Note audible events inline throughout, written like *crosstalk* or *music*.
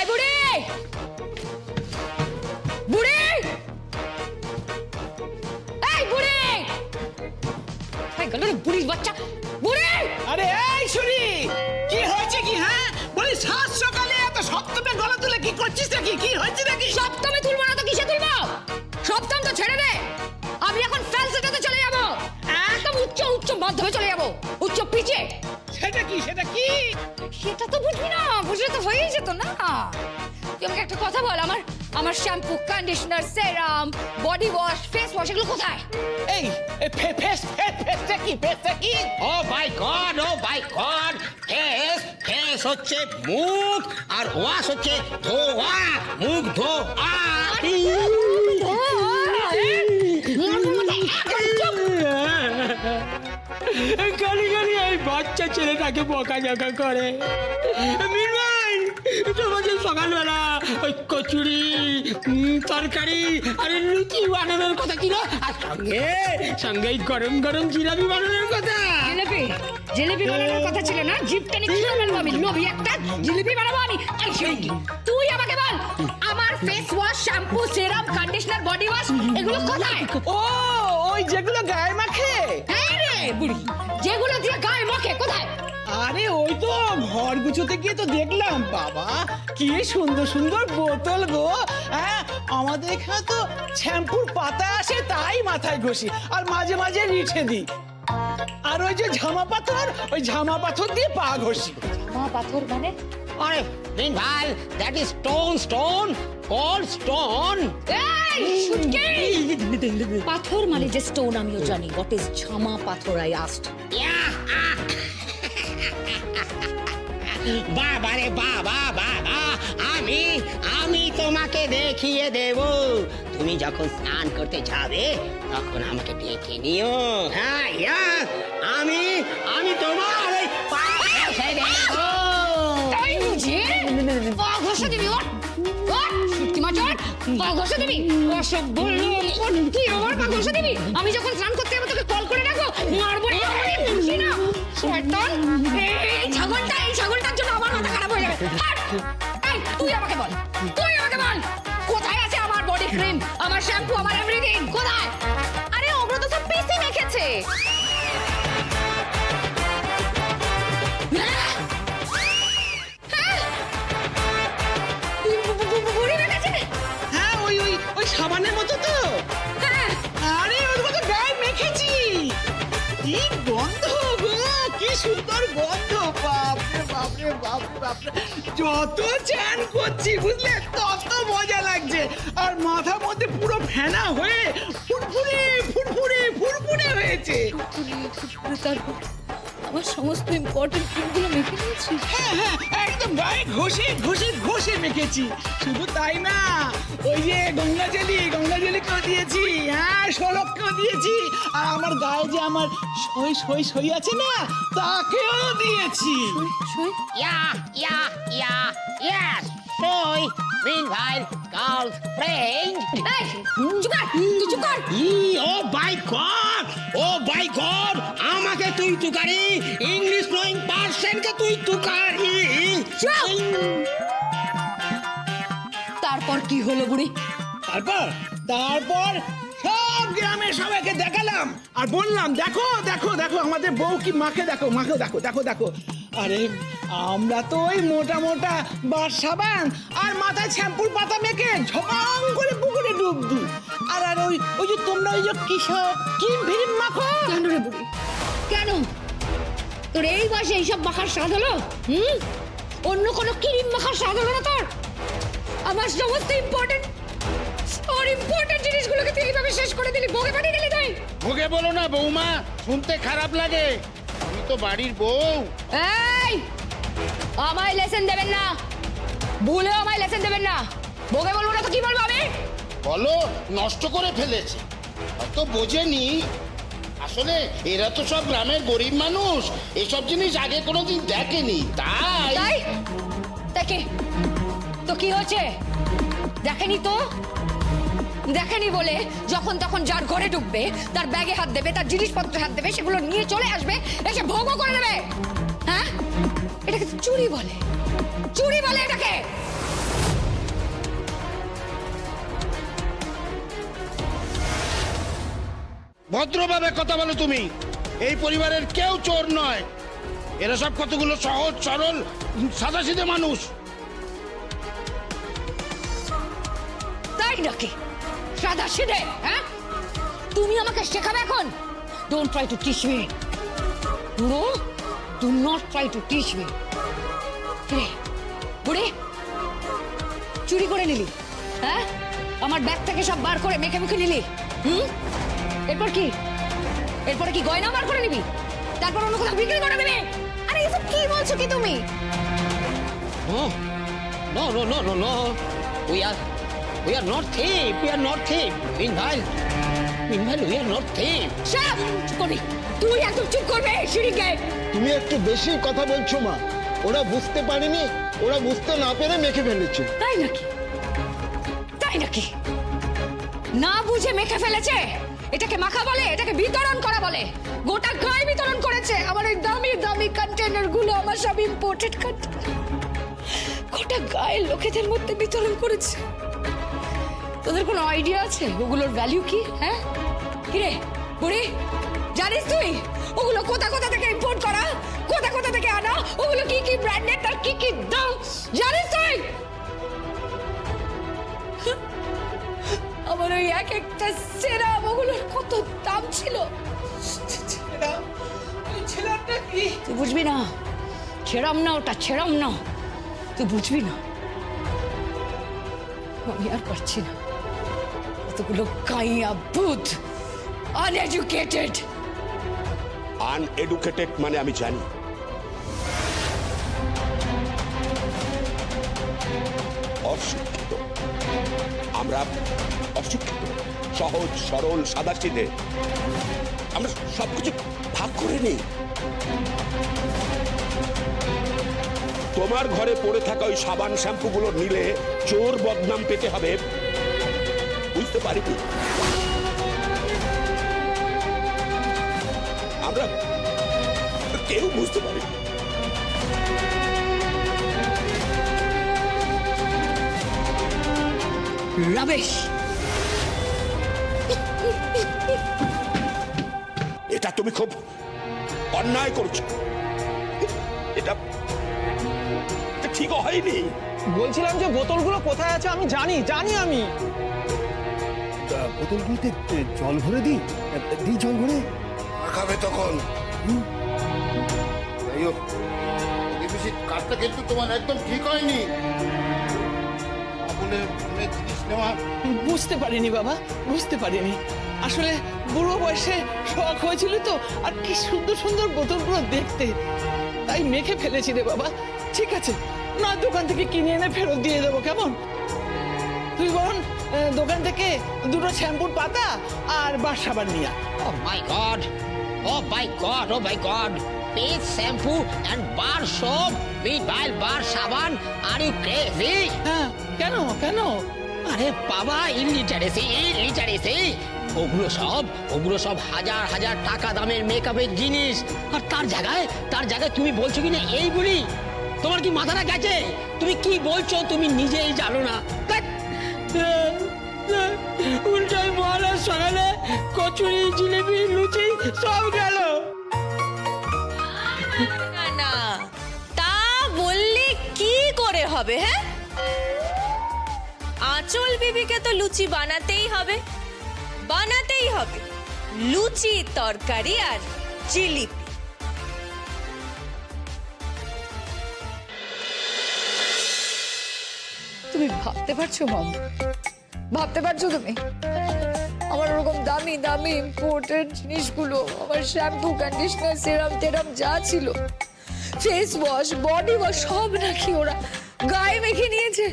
এই বুড়ি! বুড়ি! এই বুড়ি! এই গেল রে বুড়ির বাচ্চা! বুড়ি! আরে এই শুনি কি হয়েছে কি হ্যাঁ? বলি সাত সকালে এত সপ্তমে গলা তুলে কি করছিস নাকি? কি হয়েছে নাকি? সপ্তমে তুলবো না তো কিসে তুলবো? সপ্তম তো ছেড়ে দে। বুঝলে তো হয়েই যেত না। তুই আমাকে একটা কথা বল আমার আমার shampoo conditioner serum body wash face wash এগুলো কোথায়? এই ফেস ফেস ফেসটা কি ফেসটা কি? ও my god oh my god face face হচ্ছে মুখ আর ওয়াশ হচ্ছে ধোয়া মুখ ধোয়া। গালি গালি এই বাচ্চা ছেলেটাকে বকাঝকা করে। মিনমাই তোমাদের সকালবেলা ওই কচুরি তরকারি আর লুচি বানানোর কথা ছিল আর সঙ্গে সঙ্গে গরম গরম জিলাপি বানানোর কথা। জিলিপি? জিলিপি বানানোর কথা ছিল না? জিপটা নিয়ে কি বানাবো আমি? লোভি একটা জিলিপি বানাবো আমি? এই তুই আমাকে বল আমার face wash shampoo serum conditioner body wash এগুলো কোথায়? ও ওই যেগুলো গায়ে মাখে? রে বুড়ি যেগুলো দিয়ে গায়ে মাখে কোথায়? আরে ওই তো ঘর গুছোতে গিয়ে তো দেখলাম বাবা কি সুন্দর সুন্দর বোতল গো। হ্যাঁ আমাদের এখানে তো শ্যাম্পুর পাতা আসে তাই মাথায় ঘষি আর মাঝে মাঝে রিঠে দিই। আর ওই যে ঝামা পাথর ওই ঝামা পাথর দিয়ে পা ঘষি। মা পাথর মানে? আরে ভাই that is stone stone call stone এই শুটকি! পাথর মানে যে স্টোন আমিও জানি হোয়াট ইজ ঝামা পাথর আই আস্ট বাবা রে বাবা বাবা আমি আমি তোমাকে দেখিয়ে দেব তুমি যখন স্নান করতে যাবে তখন আমাকে ডেকে নিও হ্যাঁ ইয়া আমি আমি তোমার ওই পা ঘষে দেব তাই বুঝি পা ঘষে দিবি মাছ ওর পা ঘষে দিবি বলল তুই আমার পা ঘষে দিবি? আমি যখন স্নান করতে যাব তোকে কল করে রাখো মারবো শয়তান, এই ছাগলটা, এই ছাগলটার জন্য আমার মাথা খারাপ হয়ে যাবে। তুই আমাকে বল, তুই আমাকে বল, কোথায় আছে আমার বডি ক্রিম আমার শ্যাম্পু আমার এভরিথিং কোথায়? আরে ওগুলো তো সব পিসি রেখেছে যত চ্যান করছি, বুঝলে? তত মজা লাগছে। আর মাথার মধ্যে পুরো ফেনা হয়ে ফুরফুরে ফুরফুরে ফুরফুরে হয়েছে। তারপর? আমার সমস্ত ইম্পর্টেন্ট ক্রিমগুলো মেখে নিয়েছি হ্যাঁ হ্যাঁ একদম গায়ে ঘষে ঘষে ঘষে মেখেছি। শুধু তাই না ওই যে গঙ্গা জলি গঙ্গা জলিকেও দিয়েছি হ্যাঁ সোলককেও দিয়েছি আর আমার গায়ে যে আমার সই সই সই আছে না তাকেও দিয়েছি। সই ইয়া ইয়া ইয়া ইয়েস সই। ভাই গার্লস ফ্রেন্ড এই চুপ কর তুই চুপ কর ও my god oh my god আমাকে তুই তুকারি ইংলিশ নোয়িং পার্সনকে তুই তুকারি তারপর কি হলো বুড়ি? তারপর তারপর সব গ্রামের সবাইকে দেখালাম। আর বললাম দেখো দেখো দেখো আমাদের বউ কি মাকে দেখো মাকে দেখো দেখো দেখো। আরে আমরা তো ওই মোটা মোটা বার সাবান আর মাথায় শ্যাম্পুর পাতা মেখে ঝপাং করে পুকুরে ডুব দিই। আর আর ওই ওই যে তোমরা ওই যে কিসব কিম ভিম মাখো কেন রে বুড়ি কেন? তোর এই বয়সে এইসব মাখার স্বাদ হলো? হুম? অন্য কোনো ক্রিম মাখার স্বাদ হলো না তোর? আমার সমস্ত ইম্পর্টেন্ট আর ইম্পর্টেন্ট জিনিসগুলোকে তুই এইভাবে শেষ করে দিলি বগে পাঠিয়ে দিলি তুই? ওকে বলো না বৌমা শুনতে খারাপ লাগে। আমি তো বাড়ির বউ। এই! আমায় লেসেন দেবেন না। ভুলেও আমায় লেসেন দেবেন না। বগে বলব না তো কি বলব আমি? বলো নষ্ট করে ফেলেছে। হয়তো বোঝেনি। আসলে এরা তো সব গ্রামের গরিব মানুষ। এসব জিনিস আগে কোনোদিন দেখেনি। তাই তাই? দেখে তো কি হচ্ছে দেখেনি তো? দেখেনি বলে যখন তখন যার ঘরে ঢুকবে তার ব্যাগে হাত দেবে তার জিনিসপত্রে হাত দেবে সেগুলো নিয়ে চলে আসবে এসে ভোগও করে নেবে এটাকে চুরি বলে। চুরি বলে এটাকে। ভদ্রভাবে কথা বলো তুমি। এই পরিবারের কেউ চোর নয়। এরা সব কতগুলো সহজ সরল সাদা সাদাসিধে মানুষ। তাই নাকি? সাদাসিধে হ্যাঁ? তুমি আমাকে শেখাবে এখন? Don't try to teach me do not try to teach me রে বুড়ি চুরি করে নিলি। হ্যাঁ? আমার ব্যাগ থেকে সব বার করে মেখে মুখে নিলি। হুম? এরপর কি? এরপরে কি গয়না বার করে নিবি? তারপর অন্য কোথাও বিক্রি করে দিবি? আরে এসব কি বলছো কি তুমি? No, no, no, no, no, no. We are, we are not thief. We are not thief. Meanwhile, meanwhile, we are not thief. Shut করবি তুই একদম চুপ করবে সিঁড়িকে? তুমি একটু বেশি কথা বলছো মা। ওরা বুঝতে পারেনি ওরা বুঝতে না পেরে মেখে ফেলেছে। তাই নাকি? তাই নাকি? না বুঝে মেখে ফেলেছে? এটাকে মাখা বলে এটাকে বিতরণ করা বলে। গোটা গায়ে বিতরণ করেছে। আমার এই দামি দামি কন্টেনারগুলো আমার সব ইম্পোর্টেড কন্টেনার গোটা গায়ের লোকেদের মধ্যে বিতরণ করেছে। তোদের কোনো আইডিয়া আছে? ওগুলোর ভ্যালু কি? হ্যাঁ? কিরে বুড়ি? জানিস তুই? ওগুলো কোথা কোথা থেকে ইম্পোর্ট করা? কোথা কোথা থেকে আনা? ওগুলো কি কি ব্র্যান্ডেড তার কি কি দাম? জানিস তুই? আমার ওই এক একটা সেরা ওগুলোর কত দাম ছিল? তুই বুঝবি না? ছেড়াম না ওটা ছেড়াম না। তুই বুঝবি না? আমি আর পারছি না। কতগুলো কাইয়া বুথ আনএডুকেটেড আনএডুকেটেড মানে আমি জানি। অশিক্ষিত। আমরা অশিক্ষিত। সহজ, সরল সাদা সাদাসিধে। আমরা সবকিছু ভাগ করে নিই। তোমার ঘরে পড়ে থাকা ওই সাবান শ্যাম্পুগুলো নিলে চোর বদনাম পেতে হবে। বুঝতে পারিনি আমরা কেউ বুঝতে পারি রাবেশ! এটা তুমি খুব অন্যায় করছ। এটা এটা ঠিক হয়নি। বলছিলাম যে বোতলগুলো কোথায় আছে আমি জানি জানি আমি। বোতলগুলোতে জল ভরে দিই? দিই জল ভরে? খাবে তখন। যাই হোক প্রতিবেশীর কাজটা কিন্তু তোমার একদম ঠিক হয়নি। বলে অনেক জিনিস নেওয়া। বুঝতে পারিনি বাবা বুঝতে পারিনি। আসলে বুড়ো বয়সে শখ হয়েছিল তো আর কি সুন্দর সুন্দর বোতলগুলো দেখতে। তাই মেখে ফেলেছি রে বাবা। ঠিক আছে না দোকান থেকে কিনে এনে ফেরত দিয়ে দেবো কেমন? তুই বরং আহ, দোকান থেকে দুটো শ্যাম্পুর পাতা আর বার সাবান নিয়ে। Oh my God. Oh my God. Oh my God. Face shampoo and bar soap. Meanwhile, bar saban. Are you crazy? হ্যাঁ কেন কেন আরে বাবা ইলিটারেসি ইলিটারেসি ওগুলো সব ওগুলো সব হাজার হাজার টাকা দামের মেকআপের জিনিস আর তার জায়গায় তার জায়গায় তুমি বলছো কি না এই বলি তোমার কি মাথাটা গেছে তুমি কি বলছো তুমি নিজেই জানো না ধ্যাৎ। উল্টাই মহারাজ সকালে কচুরি জিলিপি লুচি সব গেল। না না তা বললে কি করে হবে হ্যাঁ? আঁচল বিবিকে তো লুচি বানাতেই হবে। বানাতেই হবে। লুচি তরকারি আর জিলিপি। তুমি ভাবতে পারছ মম? ভাবতে পারছ তুমি? আমার ওরকম দামি দামি ইম্পোর্টেড জিনিসগুলো, আমার শ্যাম্পু কন্ডিশনার সিরাম টেরাম যা ছিল ফেস ওয়াশ বডি ওয়াশ সব নাকি ওরা গায়ে মেখে নিয়েছে।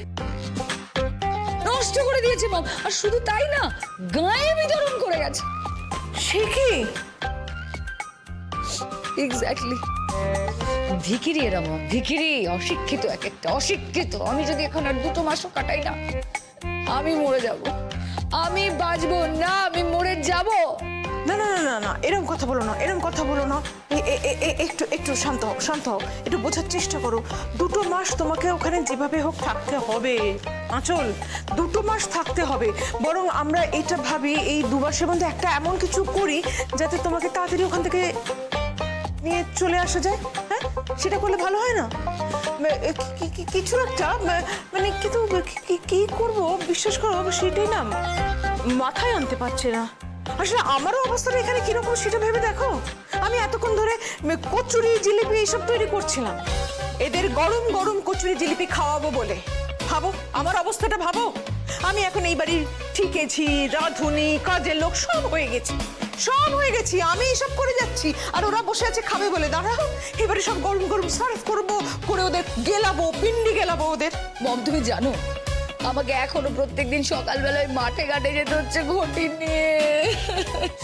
নষ্ট করে দিয়েছে মম আর শুধু তাই না, গায়ে বিতরণ করে গেছে। সে কি? এক্স্যাক্টলি ভিকিরি এরা মম ভিকিরি অশিক্ষিত এক একটা, অশিক্ষিত। আমি যদি এখন আর দুটো মাসও কাটাই না আমি মরে যাব। আমি বাঁচবো না, আমি মরে যাব। না না না না না এরকম কথা বলো না এরকম কথা বলো না। একটু একটু শান্ত হোক শান্ত হোক একটু বোঝার চেষ্টা করো। দুটো মাস তোমাকে ওখানে যেভাবে হোক থাকতে হবে। আঁচল, দুটো মাস থাকতে হবে। বরং আমরা এটা ভাবি, এই দু মাসের মধ্যে একটা এমন কিছু করি যাতে তোমাকে তাড়াতাড়ি ওখান থেকে নিয়ে চলে আসা যায়। হ্যাঁ? সেটা করলে ভালো হয় না? কিছু একটা মানে কিন্তু কি- করব? বিশ্বাস করো সেটাই না মাথায় আনতে পারছে না। আসলে আমারও অবস্থাটা এখানে কীরকম সেটা ভেবে দেখো। আমি এতক্ষণ ধরে কচুরি, জিলিপি এইসব তৈরি করছিলাম। এদের গরম গরম কচুরি, জিলিপি খাওয়াবো বলে। ভাবো, আমার অবস্থাটা ভাবো। আমি এখন এই বাড়ির ঠিকেছি, রাঁধুনি, কাজের লোক, সব হয়ে গেছি। সব হয়ে গেছি আমি এসব করে যাচ্ছি। আর ওরা বসে আছে খাবে বলে। দাঁড়াও এবারে সব গরম গরম সার্ভ করব করে ওদের গেলাবো পিন্ডি গেলাবো ওদের। মম তুমি জানো আমাকে এখনও প্রত্যেকদিন সকালবেলায় মাঠে ঘাটে যেতে হচ্ছে ঘটি নিয়ে।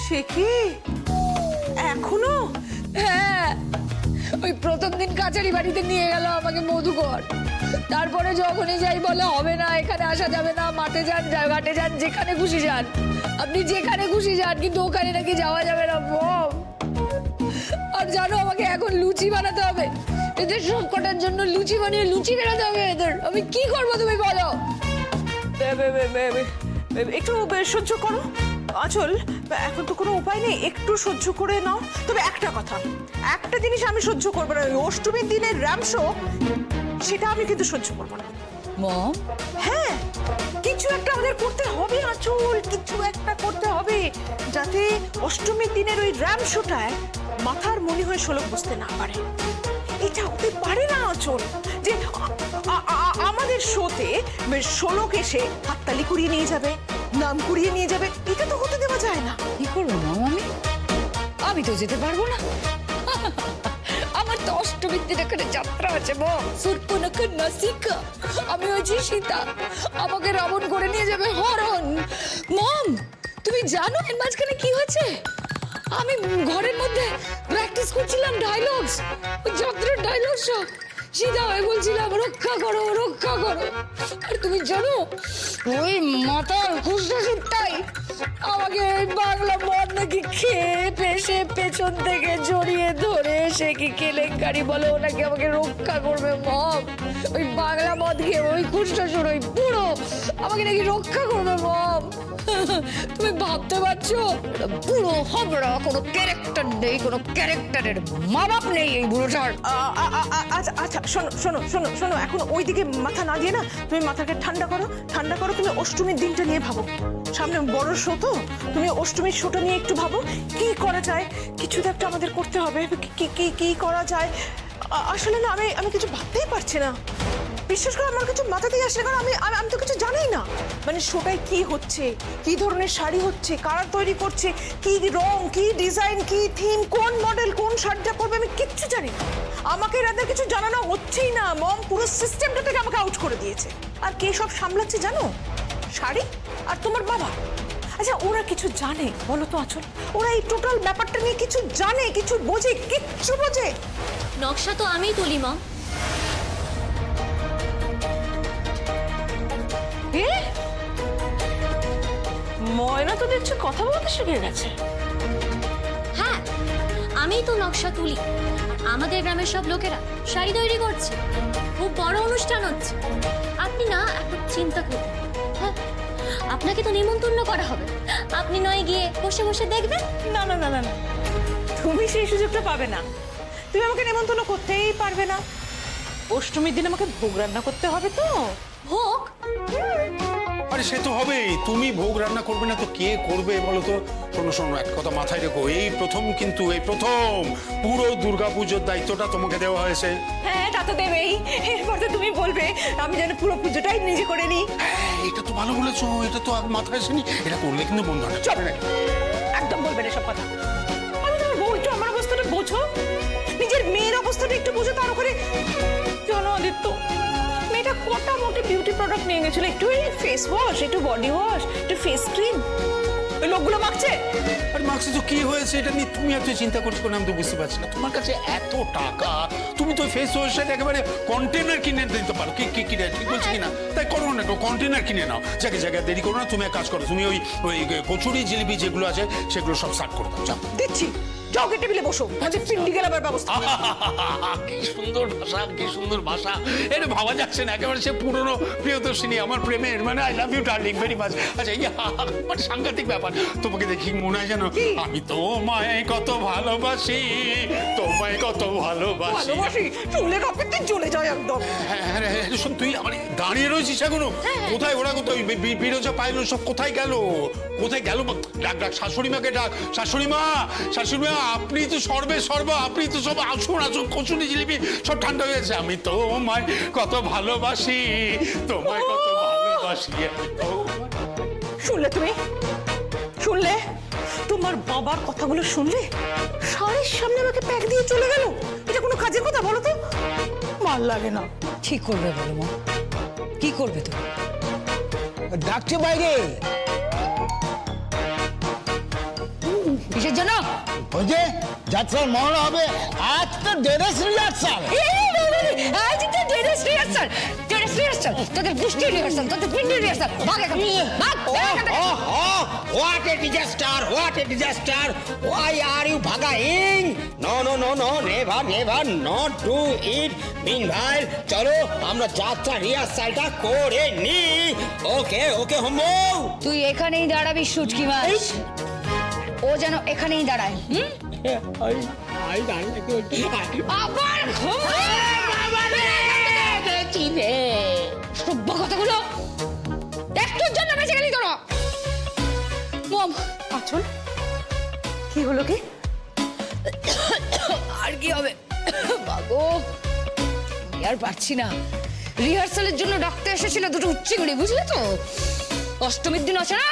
সে কি? এখনও? হ্যাঁ ওই প্রথম দিন কাছারি বাড়িতে নিয়ে গেল আমাকে মধুকর। তারপরে যখনই যাই বলে, হবে না, এখানে আসা যাবে না, মাঠে যান ঘাটে যান, যেখানে খুশি যান। আপনি যেখানে খুশি যান, কিন্তু ওখানে নাকি যাওয়া যাবে না বম আর জানো, আমাকে এখন লুচি বানাতে হবে। এদের সব কটার জন্য লুচি বানিয়ে লুচি বেড়াতে হবে এদের। আমি কি করব তুমি বলো? একটু সহ্য করো। আচল এখন তো কোনো উপায় নেই, একটু সহ্য করে নাও। তবে একটা কথা, একটা জিনিস আমি সহ্য করব না, ওই অষ্টমীর দিনের র্যাম শো সেটা আমি কিন্তু সহ্য করব না। মম? হ্যাঁ কিছু একটা আমাদের করতে হবে আচল কিছু একটা করতে হবে যাতে অষ্টমীর দিনের ওই র্যাম শোটায় মাথার মনে হয়ে শোলক বুঝতে না পারে। এটা হতে পারে না আচল যে আমাদের শোতে শোলক এসে হাততালি কুড়িয়ে নিয়ে যাবে নাম কুড়িয়ে নিয়ে যাবে এটা তো হতে দেওয়া যায় না। কি করব মম আমি? আমি তো যেতে পারব না। অষ্টমীর যাত্রা আছে নাসিকা। আমি সীতা। আমাকে রাবণ নিয়ে যাবে হরণ। মম, তুমি জানো এর মাঝখানে কি আমি ঘরের মধ্যে প্র্যাকটিস করছিলাম ডায়লগস যাত্রার ডায়লগ সিধা হয়ে বলছিলাম, রক্ষা করো রক্ষা করো। আর তুমি জানো, ওই মাতার খুশটাই আমাকে বাংলা মদ নাকি খেয়ে পেশে পেছন থেকে জড়িয়ে ধরে, সে কি কেলেঙ্কারি বলে? ও নাকি আমাকে রক্ষা করবে, মম? ওই বাংলা মদ খেয়ে, ওই খুশটাসুর ওই পুরো আমাকে নাকি রক্ষা করবে, মম? তুমি ভাবতে পারছ? বুড়ো হবড়া, কোনো ক্যারেক্টার নেই, কোনো ক্যারেক্টারের মা বাপ নেই এই বুড়োটার। আচ্ছা আচ্ছা শোনো শোনো শোনো শোনো, এখন ওইদিকে মাথা না দিয়ে না, তুমি মাথাকে ঠান্ডা করো ঠান্ডা করো, তুমি অষ্টমীর দিনটা নিয়ে ভাবো। সামনে বড় শো তো, তুমি অষ্টমীর শোটা নিয়ে একটু ভাবো, কি করা যায় কিছু তো একটা আমাদের করতে হবে। কি- কি করা যায়? আসলে না, আমি আমি কিছু ভাবতেই পারছি না। বিশেষ করে, আমার কিছু মাথাতেই আসে কারণ আমি, আমি- তো কিছু জানি না। মানে শোটায় কি হচ্ছে, কি ধরনের শাড়ি হচ্ছে, কারা তৈরি করছে, কি রং, কি ডিজাইন, কি থিম, কোন মডেল, কোন শাড়িটা পরবে, আমি কিচ্ছু জানি না। আমাকে রাতে কিছু জানানো হচ্ছেই না। মম পুরো সিস্টেমটা থেকে আমাকে আউট করে দিয়েছে। আর কে সব সামলাচ্ছে জানো? শাড়ি আর তোমার বাবা। আচ্ছা ওরা কিছু জানে বলো তো আচল। ওরা এই টোটাল ব্যাপারটা নিয়ে কিছু জানে কিছু বোঝে কিচ্ছু বোঝে। নকশা তো আমিই তুলি মা। ময়না তো দেখছি কথা বলতে শিখে গেছে। হ্যাঁ আমিই তো নকশা তুলি। আমাদের গ্রামের সব লোকেরা শাড়ি তৈরি করছে। খুব বড় অনুষ্ঠান হচ্ছে। আপনি না একটু চিন্তা করুন। আপনাকে তো নিমন্ত্রণ করা হবে। আপনি নয় গিয়ে বসে বসে দেখবেন। না না না না না। তুমি সেই সুযোগটা পাবে না। তুমি আমাকে নেমন্তন্ন করতেই পারবে না। অষ্টমীর দিন আমাকে ভোগ রান্না করতে হবে তো। ভোগ? আরে সে তো হবেই। তুমি ভোগ রান্না করবে না তো কে করবে বলো তো? শোনো শোনো এক কথা মাথায় রেখো। এই প্রথম কিন্তু এই প্রথম পুরো দুর্গাপুজোর দায়িত্বটা তোমাকে দেওয়া হয়েছে। হ্যাঁ তা তো দেবেই। এরপর তো তুমি বলবে আমি যেন পুরো পুজোটাই নিজে করে নিই। হ্যাঁ, এটা তো ভালো বলেছ এটা তো আর মাথায় আসেনি। এটা করলে কিন্তু বন্ধু হয় চল একদম বলবে না সব কথা। আমি তোমার বউ একটু আমার অবস্থাটা বোঝো। নিজের মেয়ের অবস্থাটা একটু বোঝো তার উপরে। জানো আদিত্য মেয়েটা কটা মোটে বিউটি প্রোডাক্ট নিয়ে গেছিল? একটু ফেস ওয়াশ একটু বডি ওয়াশ একটু ফেস ক্রিম ওই লোকগুলো মাখছে? আরে মার্কসে তো কি হয়েছে? এটা নিয়ে তুমি এত চিন্তা করছ না আমি তো বুঝতে পারছি না। তোমার কাছে এত টাকা তুমি তো ফেস ওয়াশটা একেবারে কন্টেনার কিনে দিতে পারো। কি কি কিনে ঠিক বলছি কিনা? তাই করো না একটু কন্টেনার কিনে নাও। জায়গায় জায়গায় দেরি করো না তুমি এক কাজ করো তুমি ওই ওই কচুরি জিলিপি যেগুলো আছে সেগুলো সব সার্ট করে দাও। যাও। দিচ্ছি। যাও টেবিলে বসো। পিন্ডি গেলাবার ব্যবস্থা *laughs* কি সুন্দর ভাষা কি সুন্দর ভাষা। এটা ভাবা যাচ্ছে না একেবারে সে পুরনো প্রিয়দর্শিনী আমার প্রেমের মানে I love you darling very much আচ্ছা ইয়া মানে সাংঘাতিক ব্যাপার। তোমাকে দেখি মনে হয় আমি তোমায় কত ভালোবাসি তোমায় কত ভালোবাসি। ভালোবাসি? চলে যায় একদম। হ্যাঁ, হ্যাঁ, হ্যাঁ, শোন তুই আমার দাঁড়িয়ে রয়েছিস এখনও? কোথায় ওরা কোথায়? বিরোজা পাইল সব কোথায় গেল? কোথায় গেল? ডাক ডাক শাশুড়ি মাকে ডাক। শাশুড়ি মা শাশুড়ি মা আপনি তো সর্বে সর্ব আপনি তো সব আসুন আসুন কচুরি জিলিপি সব ঠান্ডা হয়ে গেছে। আমি তোমায় কত ভালোবাসি তোমায় কত ভালোবাসি শুনলে তুমি? শুনলে? তোমার বাবার কথাগুলো শুনলে? শাড়ির সামনে আমাকে প্যাক দিয়ে চলে গেল? এটা কোনো কাজের কথা বলো তো? ভালো লাগে না। ঠিক করবে বলো মা? কি করবে তুমি? ডাকছে বাইরে। কিসের জন্য ওই যে যাত্রার মহড়া হবে আজ তো ড্রেস রিহার্সাল আজ তো ডেরেস রিহার্সাল ডেরেস রিহার্সাল তোদের রিহার্সাল তোদের পিন্ডি রিহার্সাল ভাগ এখান ভাগ, ভাগ এখান থেকে। Oh, what a disaster! What a disaster! Why are you bhagaing? No, no, no, no, never, never, not do it. Meanwhile, চলো আমরা যাত্রা রিহার্সালটা করে নি ওকে ওকে হোমো তুই এখানেই দাঁড়াবি সুটকি মাছ ও যেন এখানেই দাঁড়ায়। হুম? আবার সভ্য কথাগুলো। একটুর জন্য বেঁচে মম আচল কি হলো কি? আর কি হবে? আমি আর পারছি না। রিহার্সালের জন্য ডাক্তার এসেছিল দুটো উচ্চিগুড়ি, বুঝলে তো? অষ্টমীর দিন আছে না?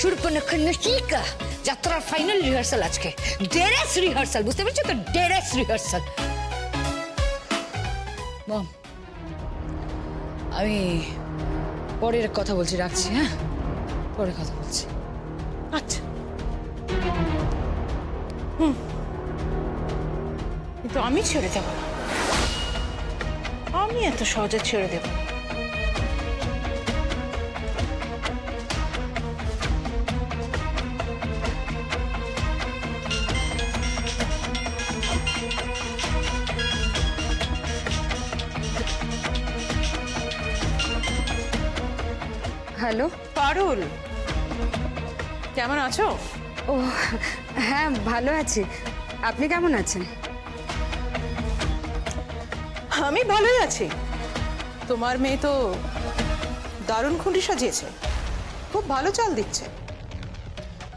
সুরপনক্ষা নচিকা যাত্রার ফাইনাল রিহার্সাল আজকে। ডেরেস রিহার্সাল বুঝতে পারছ তো? ডেরেস রিহার্সাল মম, আমি পরের কথা বলছি, রাখছি হ্যাঁ? পরে কথা বলছি। আচ্ছা। হুম। কিন্তু আমি ছেড়ে দেব আমি এত সহজে ছেড়ে দেব হ্যালো। পারুল। কেমন আছো? ও হ্যাঁ ভালো আছি। আপনি কেমন আছেন? আমি ভালোই আছি। তোমার মেয়ে তো দারুণ খুঁটি সাজিয়েছে। খুব ভালো চাল দিচ্ছে।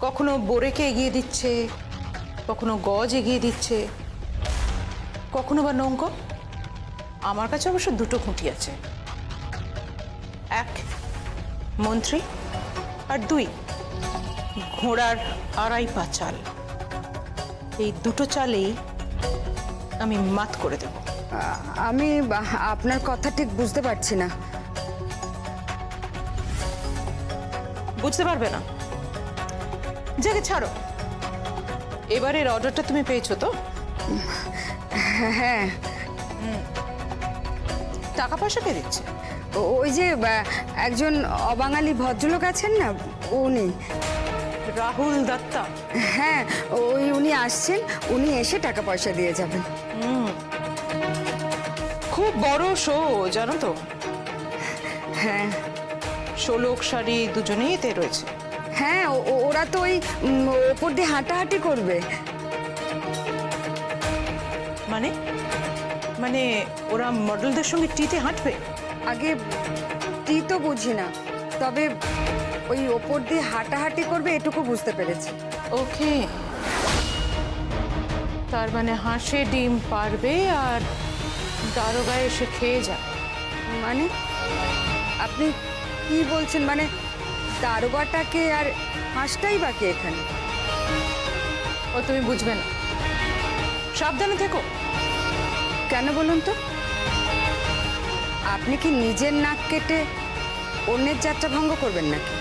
কখনো বোরেকে এগিয়ে দিচ্ছে কখনো গজ এগিয়ে দিচ্ছে কখনো বা নৌক। আমার কাছে অবশ্য দুটো খুঁটি আছে। এক মন্ত্রী আর দুই ঘোড়ার আড়াই পা চাল। এই দুটো চালেই আমি মাত করে দেবো। আমি আপনার কথা ঠিক বুঝতে পারছি না। বুঝতে পারবে না? যাকে ছাড়ো। এবারের অর্ডারটা তুমি পেয়েছ তো? হ্যাঁ টাকা পয়সা কে দিচ্ছে? ও- ওই যে একজন অবাঙালি ভদ্রলোক আছেন না উনি। রাহুল দত্তা। হ্যাঁ ওই উনি আসছেন উনি এসে টাকা পয়সা দিয়ে যাবেন। খুব বড় শো জানো তো? হ্যাঁ। ষোলক শাড়ি দুজনেই এতে রয়েছে। হ্যাঁ ওরা তো ওই ওপর দিয়ে হাঁটাহাঁটি করবে। মানে? মানে ওরা মডেলদের সঙ্গে টিতে হাঁটবে? আগে টি তো বুঝি না তবে ওই ওপর দিয়ে হাঁটাহাঁটি করবে এটুকু বুঝতে পেরেছি। ওকে। তার মানে হাঁসে ডিম পারবে আর দারোগা এসে খেয়ে যাবে। মানে? আপনি কি বলছেন? মানে দারোগাটাকে আর হাঁসটাই বাকি এখানে? ও তুমি বুঝবে না। সাবধানে থেকো। কেন বলুন তো? আপনি কি নিজের নাক কেটে অন্যের যাত্রা ভঙ্গ করবেন নাকি?